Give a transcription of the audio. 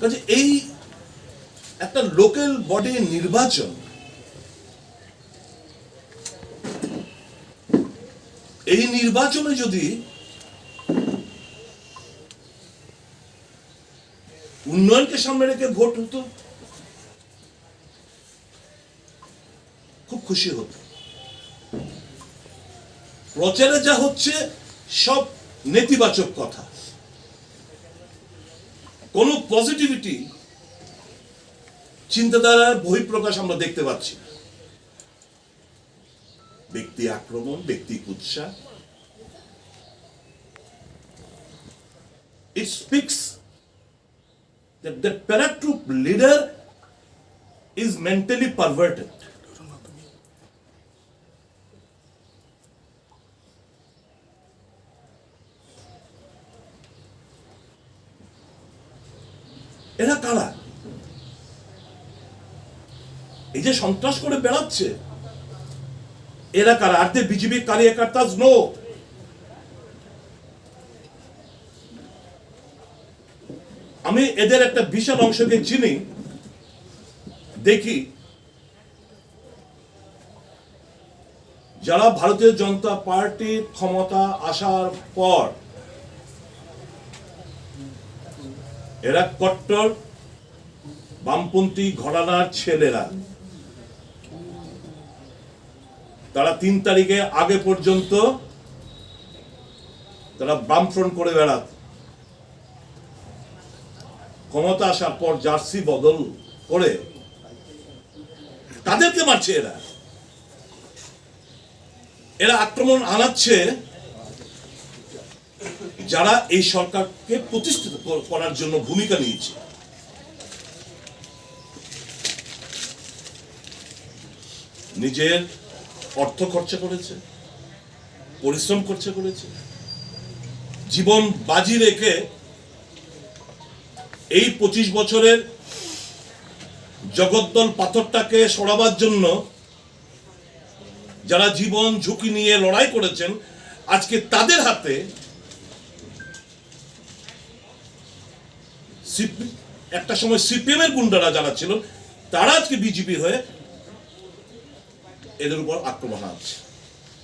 কাজে এই একটা লোকাল বডি নির্বাচন, এই নির্বাচনে যদি উন্নয়নকে সামনে রেখে ভোট হতো, খুব খুশি হতো। প্রচারে যা হচ্ছে সব নেতিবাচক কথা। কোনো পজিটিভিটি চিন্তাধারার বহিঃপ্রকাশ আমরা দেখতে পাচ্ছি না ব্যক্তি আক্রমণ ব্যক্তি কুৎসা it speaks that the paratroop leader is mentally perverted. এরা কারা? এই যে সন্ত্রাস করে বেড়াচ্ছে, এরা কারা? আর দে বিজেপি কার্যকর্তাজ নো। আমি এদের একটা বিশাল অংশকে চিনি, দেখি। যারা ভারতীয় জনতা পার্টি ক্ষমতা আসার পর এরা কট্টর, বামপন্থী ঘরানার ছেলেরা। তারা তিন তারিখে আগে পর্যন্ত তারা বামফ্রন্ট করে বেড়াত। ক্ষমতা আসার পর জার্সি বদল করে তাদেরকে মারছে এরা। এরা আক্রমণ আনাচ্ছে যারা এই সরকারকে প্রতিষ্ঠিত করার জন্য ভূমিকা নিয়েছে। নিজের অর্থ খরচা করেছে, পরিশ্রম খরচা করেছে, জীবন বাজি রেখে এই পঁচিশ বছরের জগদ্দল পাথরটাকে সরাবার জন্য যারা জীবন ঝুঁকি নিয়ে লড়াই করেছেন, আজকে তাদের হাতে একটা সময় সিপিএম এর গুন্ডারা যারা ছিল, তারা আজকে বিজেপি হয়ে এদের উপর আক্রমণ আছে